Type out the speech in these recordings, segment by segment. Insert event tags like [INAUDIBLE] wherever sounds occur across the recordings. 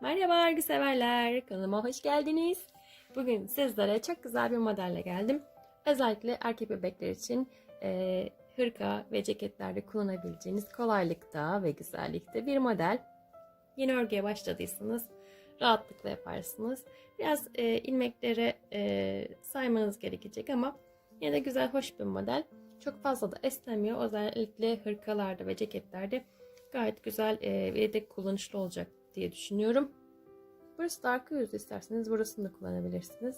Merhaba örgü severler, kanalıma hoş geldiniz. Bugün sizlere çok güzel bir modelle geldim. Özellikle erkek bebekler için e, hırka ve ceketlerde kullanabileceğiniz kolaylıkta ve güzellikte bir model. Yeni örgüye başladıysanız rahatlıkla yaparsınız. Biraz e, ilmekleri e, saymanız gerekecek ama yine de güzel, hoş bir model. Çok fazla da esnemiyor. Özellikle hırkalarda ve ceketlerde gayet güzel e, ve de kullanışlı olacak diye düşünüyorum. Burası da arka yüzü isterseniz burasını da kullanabilirsiniz.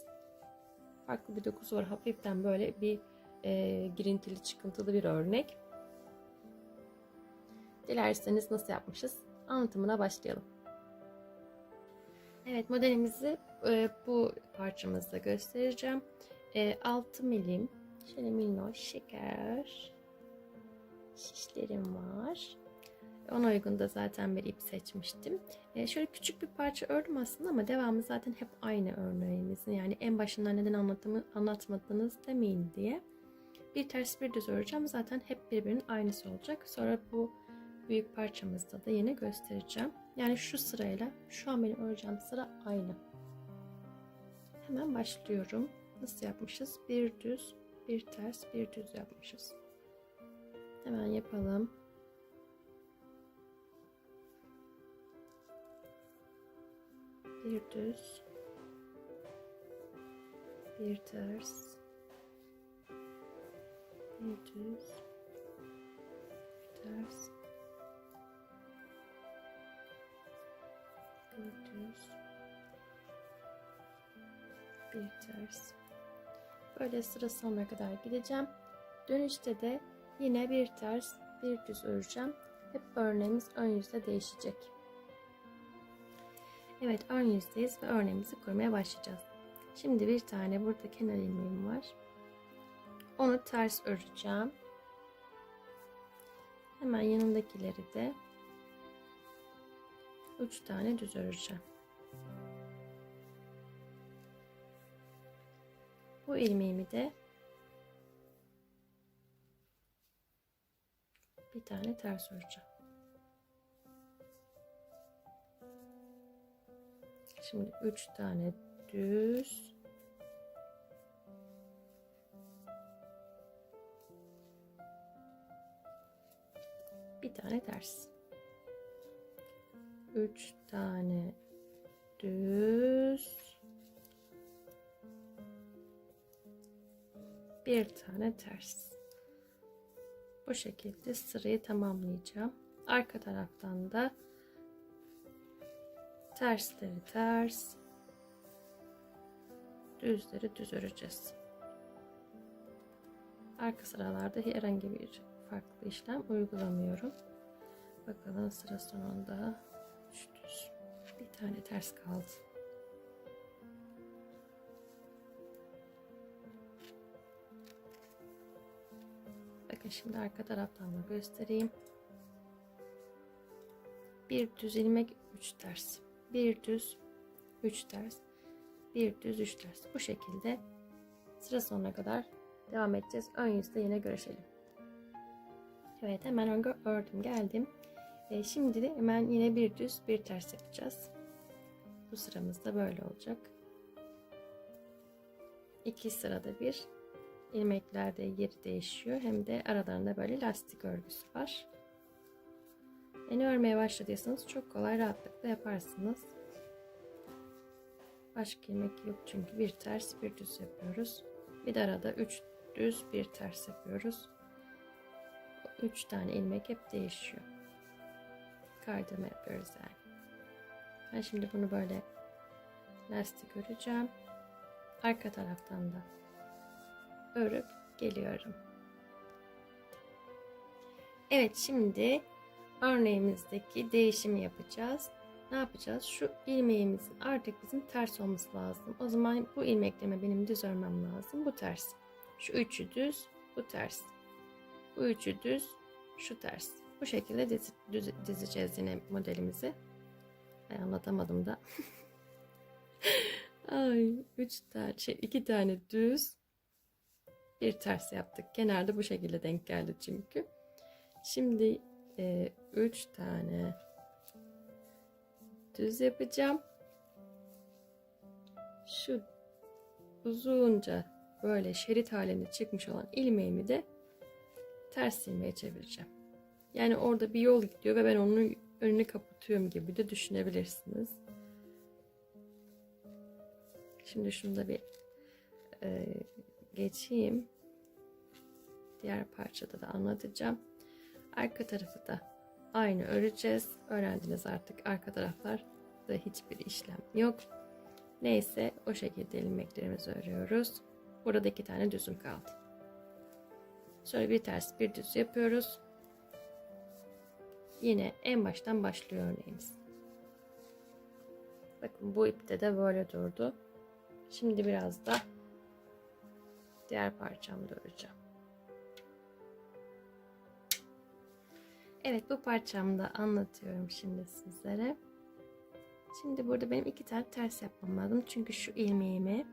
Farklı bir dokusu var. Hafiften böyle bir e, girintili çıkıntılı bir örnek. Dilerseniz nasıl yapmışız? Anlatımına başlayalım. Evet modelimizi e, bu parçamızda göstereceğim. E, 6 milim şöyle minnoş şeker şişlerim var. Ona uygun da zaten bir ip seçmiştim. E, şöyle küçük bir parça ördüm aslında ama devamı zaten hep aynı örneğimizin. Yani en başından neden anlatımı, anlatmadınız demeyin diye. Bir ters bir düz öreceğim. Zaten hep birbirinin aynısı olacak. Sonra bu büyük parçamızda da yine göstereceğim. Yani şu sırayla şu an benim öreceğim sıra aynı. Hemen başlıyorum. Nasıl yapmışız? Bir düz, bir ters, bir düz yapmışız. Hemen yapalım. Bir düz. Bir ters. Bir düz. Bir ters. Bir düz. Bir ters. Böyle sıra sonuna kadar gideceğim. Dönüşte de yine bir ters bir düz öreceğim. Hep örneğimiz ön yüzde değişecek Evet ön yüzdeyiz ve örneğimizi kurmaya başlayacağız. Şimdi bir tane burada kenar ilmeğim var. Onu ters öreceğim. Hemen yanındakileri de 3 tane düz öreceğim. Bu ilmeğimi de bir tane ters öreceğim. Şimdi üç tane düz. Bir tane ters. Üç tane düz. Bir tane ters. Bu şekilde sırayı tamamlayacağım. Arka taraftan da tersleri ters. Düzleri düz öreceğiz. Arka sıralarda herhangi bir farklı işlem uygulamıyorum. Bakalım sıra sonunda üç düz. Bir tane ters kaldı. Bakın şimdi arka taraftan da göstereyim. Bir düz ilmek üç ters bir düz, üç ters, bir düz, üç ters. Bu şekilde sıra sonuna kadar devam edeceğiz. Ön yüzde yine görüşelim. Evet hemen örgü ördüm geldim. E, şimdi de hemen yine bir düz, bir ters yapacağız. Bu sıramızda böyle olacak. İki sırada bir ilmeklerde yeri değişiyor. Hem de aralarında böyle lastik örgüsü var. Yeni örmeye başladıysanız çok kolay rahatlıkla yaparsınız. Başka ilmek yok çünkü bir ters bir düz yapıyoruz. Bir de arada 3 düz bir ters yapıyoruz. 3 tane ilmek hep değişiyor. Kaydırma yapıyoruz yani. Ben şimdi bunu böyle lastik öreceğim. Arka taraftan da örüp geliyorum. Evet şimdi örneğimizdeki değişimi yapacağız. Ne yapacağız? Şu ilmeğimizin artık bizim ters olması lazım. O zaman bu ilmekleme benim düz örmem lazım. Bu ters. Şu üçü düz, bu ters. Bu üçü düz, şu ters. Bu şekilde diz, düz, dizeceğiz yine modelimizi. Ay anlatamadım da. [LAUGHS] Ay üç tane, şey, iki tane düz, bir ters yaptık. Kenarda bu şekilde denk geldi çünkü. Şimdi e, üç tane düz yapacağım. Şu uzunca böyle şerit halinde çıkmış olan ilmeğimi de ters ilmeğe çevireceğim. Yani orada bir yol gidiyor ve ben onun önünü kapatıyorum gibi de düşünebilirsiniz. Şimdi şunu da bir e, geçeyim. Diğer parçada da anlatacağım. Arka tarafı da aynı öreceğiz. Öğrendiniz artık arka taraflarda hiçbir işlem yok. Neyse o şekilde ilmeklerimizi örüyoruz. Burada iki tane düzüm kaldı. Sonra bir ters bir düz yapıyoruz. Yine en baştan başlıyor örneğimiz. Bakın bu ipte de böyle durdu. Şimdi biraz da diğer parçamda öreceğim. Evet bu parçamda anlatıyorum şimdi sizlere. Şimdi burada benim iki tane ters yapmam lazım. Çünkü şu ilmeğimi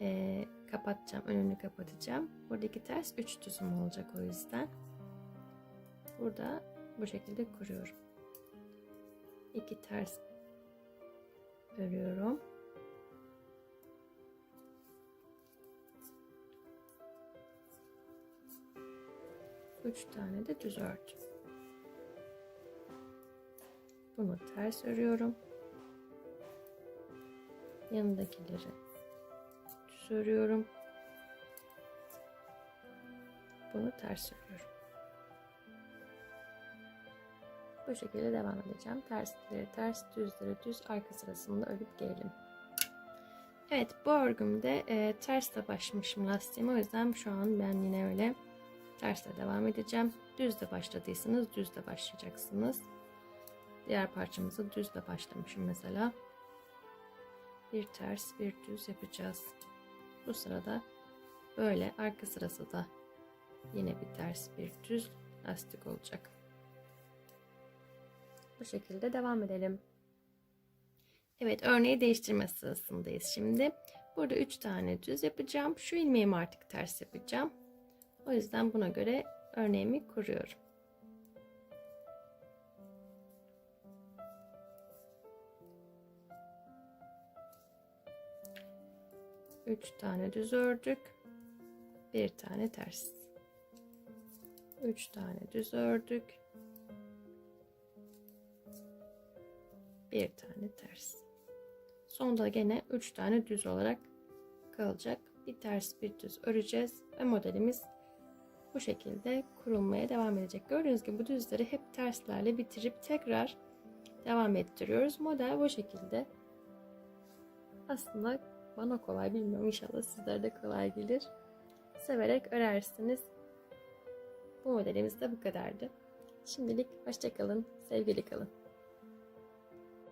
e, kapatacağım. Önünü kapatacağım. Buradaki ters üç düzüm olacak o yüzden. Burada bu şekilde kuruyorum. İki ters örüyorum. Üç tane de düz ördüm. Bunu ters örüyorum. Yanındakileri düz örüyorum. Bunu ters örüyorum. Bu şekilde devam edeceğim. Tersleri ters, düzleri düz, arka sırasında örüp gelelim. Evet bu örgümde e, ters de başlamışım lastiğime. O yüzden şu an ben yine öyle tersle devam edeceğim. Düzle başladıysanız düzle başlayacaksınız. Diğer parçamızı düzle başlamışım mesela. Bir ters bir düz yapacağız. Bu sırada böyle arka sırası da yine bir ters bir düz lastik olacak. Bu şekilde devam edelim. Evet örneği değiştirme sırasındayız şimdi. Burada 3 tane düz yapacağım. Şu ilmeğimi artık ters yapacağım. O yüzden buna göre örneğimi kuruyorum. Üç tane düz ördük. Bir tane ters. Üç tane düz ördük. Bir tane ters. Sonunda gene üç tane düz olarak kalacak. Bir ters bir düz öreceğiz ve modelimiz bu şekilde kurulmaya devam edecek. Gördüğünüz gibi bu düzleri hep terslerle bitirip tekrar devam ettiriyoruz. Model bu şekilde. Aslında bana kolay bilmiyorum inşallah sizlere de kolay gelir. Severek örersiniz. Bu modelimiz de bu kadardı. Şimdilik hoşçakalın, sevgili kalın.